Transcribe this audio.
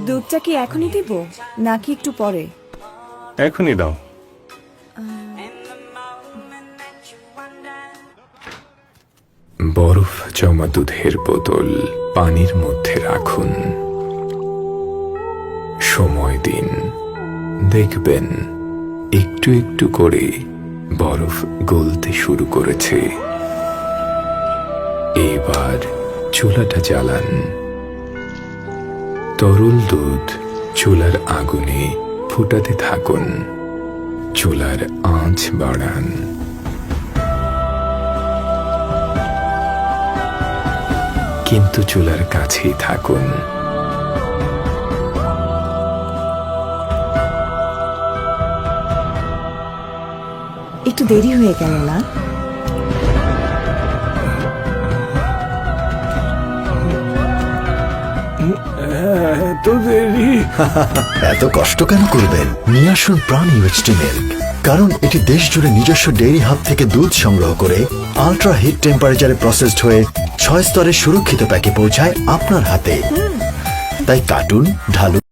দুধটা কি এখনই দিব নাকি একটু পরে? এখনই দাও। বরফ জমা দুধের বোতল পানির মধ্যে রাখুন। সময় দিন। দেখবেন একটু একটু করে বরফ গলতে শুরু করেছে। এবার চুলাটা জ্বালান। তরল দুধ চুলার আগুনে ফুটাতে থাকুন। চুলার আঁচ বাড়ান। কিন্তু চুলার কাছেই থাকুন। একটু দেরি হয়ে গেল, না? এত দেরি এত কষ্ট কেন করবেন? নিয়ে আসুন প্রাণ ইউএচটি মিল্ক কারণ এটি দেশ জুড়ে নিজস্ব ডেইরি হাব থেকে দুধ সংগ্রহ করে আলট্রা হিট টেম্পারেচারে প্রসেসড হয়ে ছয় স্তরে সুরক্ষিত প্যাকে পৌঁছায় আপনার হাতে। তাই কার্টুন ঢালুন।